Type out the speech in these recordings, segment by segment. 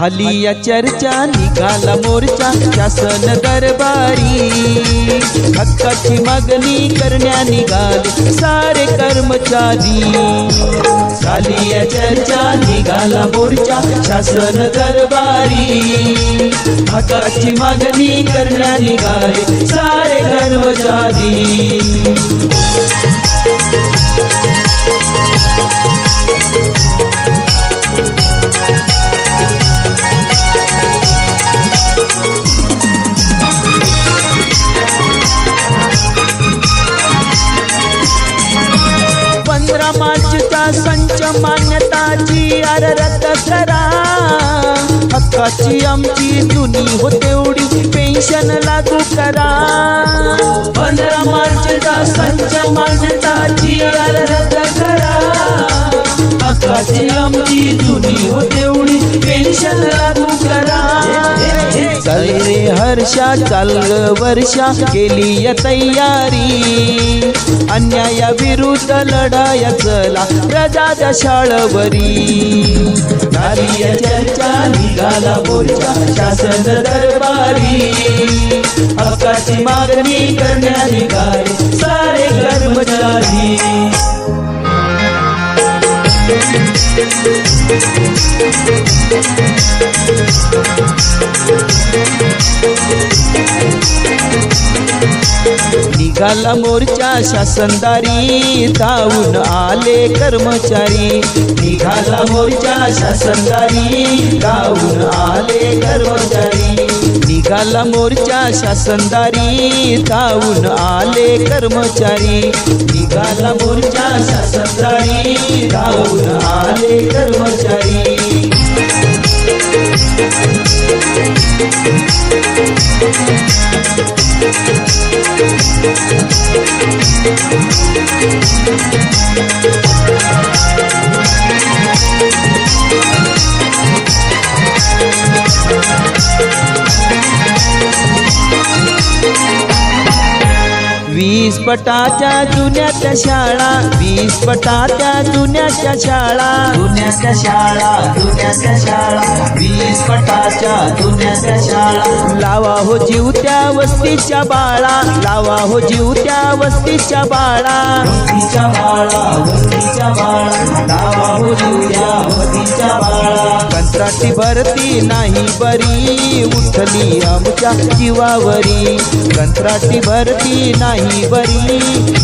झाली या चर्चा निघाला मोर्चा शासन दरबारी. हक्काची मागणी करण्या निघाले सारे कर्मचारी. झाली या चर्चा निघाला मोर्चा शासन दरबारी. हक्काची मागणी करण्या निघाले सारे कर्मचारी. करा हक्काची आमची जुनी हो तेवढी पेन्शन लागू करा पंधरा मार्चचा संच मान्यताची अर रद्द करा हक्काची आमची जुनी हो तेवढी पेन्शन लागू करा चल चाल वर्षा केली तयारी. अन्याया विरुद्ध लढाया चला प्रजाच्या शाळवरी. झाली चर्चा निघाला मोर्चा शासन दरबारी. हक्काची मागणी करण्या निघाले सारे कर्मचारी. Thank you. निघाला मोर्चा शासनदारी धावून आले कर्मचारी. निघाला मोर्चा शासनदारी धावून आले कर्मचारी. निघाला मोर्चा शासनदारी धावून आले कर्मचारी. निघाला मोर्चा शासनदारी धावून आले कर्मचारी. वीस पटाच्या जुन्याच्या शाळा वीस पटाच्या जुन्याच्या शाळा. जुन्याच्या शाळा जुन्याच्या शाळा वीस पटाच्या जुन्याच्या शाळा. लावा हो जीव त्या वस्तीच्या बाळा लावा हो जीव त्या वस्तीच्या बाळा. वस्तीच्या बाळा वस्तीच्या बाळा लावा हो जीव त्या वस्तीच्या बाळा. कंत्राटी भरती नाही बरी उठली आमच्या जीवावरी. कंत्राटी भरती नाही बरी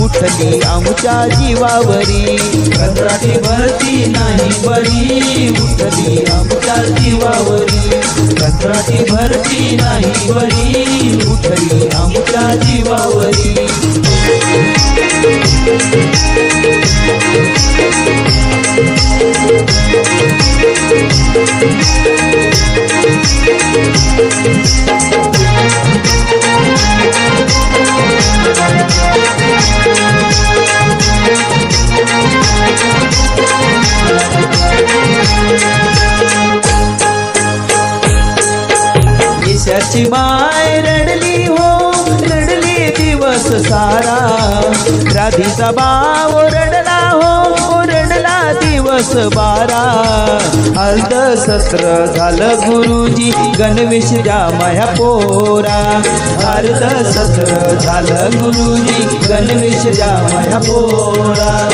उठली आमच्या जीवावरी. कंत्राटी भरती नाही बरी उठली आमच्या जीवावरी. कंत्राटी भरती नाही बरी उठली आमच्या जीवावरी. त्याची माय रडली हो रडली दिवस सारा. राधीचा बाव रडला हो रडला दिवस बारा. अर्ध सत्र झालं गुरुजी गणवेश माया पोरा. अर्ध सत्र झालं गुरुजी गणवेश माया पोरा.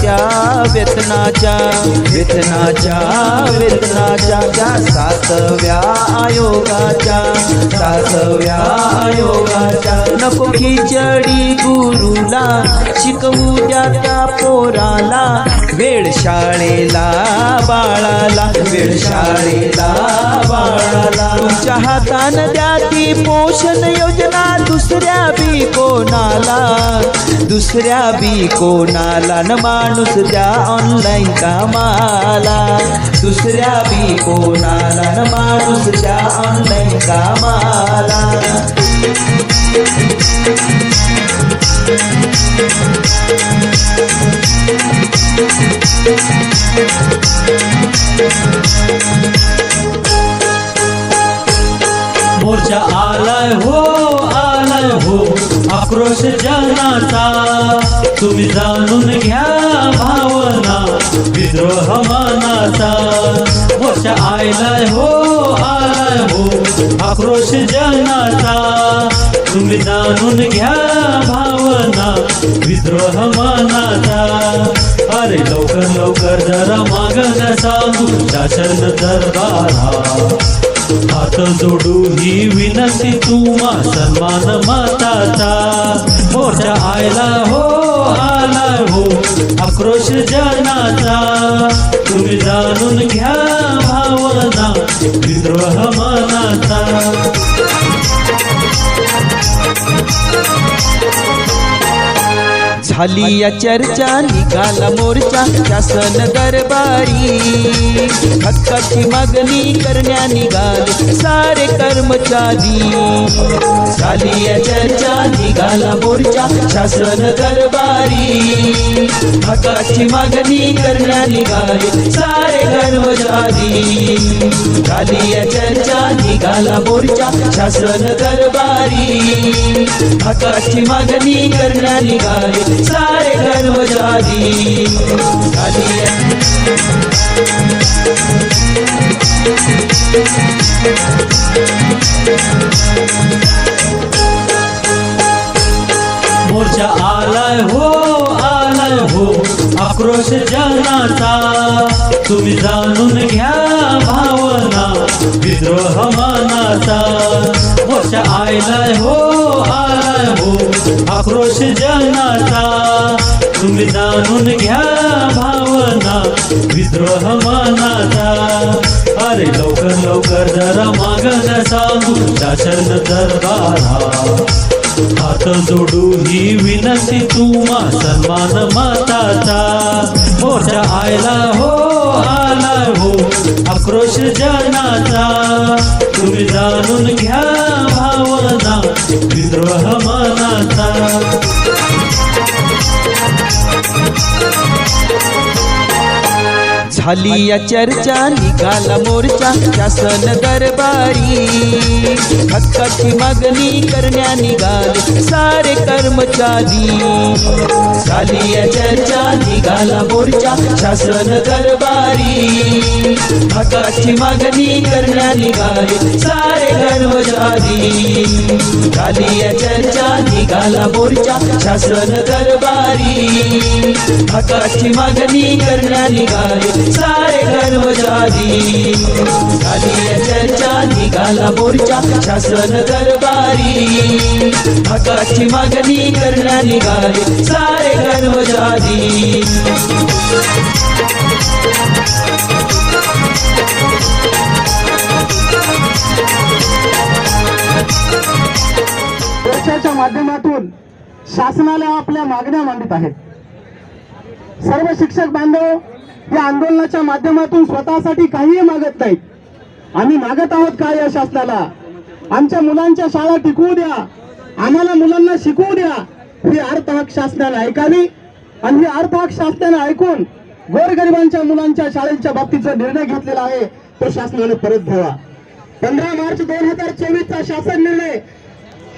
त्या वेतनाच्या वेतनाच्या वेतनाच्या सातव्या आयोगाच्या सातव्या आयोगाच्या. नको खिचडी गुरुला शिकवू द्या त्या पोराला. वेळ शाळेला बाळाला. वेळ शाळेला बाळाला. तुमच्या हातानं द्या ती पोषण योजना दुसऱ्या बी कोणाला. दुसऱ्या बी कोणाला न माणूस द्या ऑनलाईन कामाला. दुसऱ्या बी कोणाला ज्ञान माणूस त्या ऑनलाईन कामाला. मोर्चा आलाय हो आलाय हो आक्रोश जनाचा. तुम्ही जाणून घ्या भावना विद्रोह मोर्चा आयलाय हो आलाय हो. आक्रोश जनाचा तुम्ही जाणून घ्या भावना विद्रोह मनाचा. अरे लवकर लवकर जरा मागण सांगू शासन दरबारा. हात जोडू ही विनंती तुम्हा सन्मान माताचा. मोठ्या आयला हो आक्रोश जनाचा तुम्ही जाणून घ्या भावना विद्रोह मनाचा. झाली या चर्चा निघाला मोर्चा, शासन दरबारी। हक्काची मागणी करण्या निघाले सारे कर्मचारी। झाली या चर्चा निघाला मोर्चा, शासन दरबारी। हक्काची मागणी करण्या निघाले सारे कर्मचारी। झाली या चर्चा निघाला मोर्चा शासन दरबारी. हकाची मागणी करण्या निघाले सारे कर्मचारी झाली आक्रोश जनाचा तुम्ही जाणून घ्या भावना विद्रोह मनाचा. मोर्चा आयलाय हो आलाय हो आक्रोश जनाचा. तुम्ही जाणून घ्या भावना विद्रोह मनाचा. अरे लवकर लवकर जरा मागण सांगू शासन दरबारा. हात जोडू ही विनंती तुम्हा सन्मान माताचा मोठा हो आला हो. आक्रोश जनाचा तुम्ही जाणून घ्या भावना विद्रोह मनाचा. झाली या चर्चा निघाला मोर्चा, शासन दरबारी। हक्काची मागणी करण्या निघाले सारे कर्मचारी। झाली चर्चा, निघाला मोर्चा, शासन दरबारी। हक्काची मागणी करण्या निघाले सारे कर्मचारी। झाली चर्चा, निघाला मोर्चा, शासन दरबारी। हक्काची मागणी करण्या निघाले सारे कर्मचारी झाली चर्चा निघाला मोर्चा शासन दरबारी. हकाची मागणी करण्या निघाले सारे कर्मचारी चर्चेच्या माध्यमातून शासनाला आपल्या मागण्या मांडत आहेत. सर्व शिक्षक बांधव या आंदोलनाच्या माध्यमातून स्वतःसाठी काहीही मागत नाहीत. आम्ही मागत आहोत काय या शासनाला? आमच्या मुलांच्या शाळा टिकवू द्या. आम्हाला मुलांना शिकवू द्या. ही अर्थहक शासनाने ऐकावी आणि ही अर्थहक शासनाने ऐकून गोरगरिबांच्या मुलांच्या शाळेच्या बाबतीचा निर्णय घेतलेला आहे तो शासनाने परत घ्यावा. पंधरा मार्च दोन हजार चोवीसचा शासन निर्णय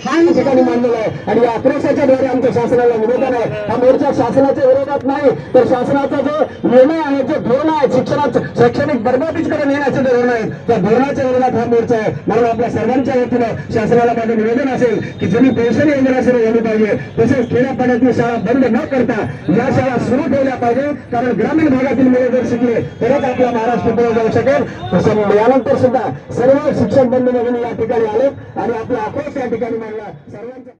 हा या ठिकाणी मांडलेला आहे? आणि या आक्रोशाच्या द्वारे आमच्या शासनाला निवेदन आहे. हा मोर्चा शासनाच्या विरोधात नाही तर शासनाचा जो निर्णय आहे जो धोरण आहे शिक्षणात शैक्षणिक बरबादीकडे नेण्याचे धोरण आहे त्या धोरणाच्या विरोधात हा मोर्चा आहे. म्हणून आपल्या सर्वांच्या वतीनं शासनाला माझं निवेदन असेल की जुनी पेन्शन योजना सुरू झाली पाहिजे तसेच खेड्यापाड्यातली शाळा बंद न करता या शाळा सुरू ठेवल्या पाहिजे कारण ग्रामीण भागातील मुले जर शिकले तरच आपला महाराष्ट्र पुढे जाऊ शकेल. तसं यानंतर सुद्धा सर्व शिक्षक बंधू भगिनी या ठिकाणी आले आणि आपला आक्रोश या ठिकाणी सर्वांच्या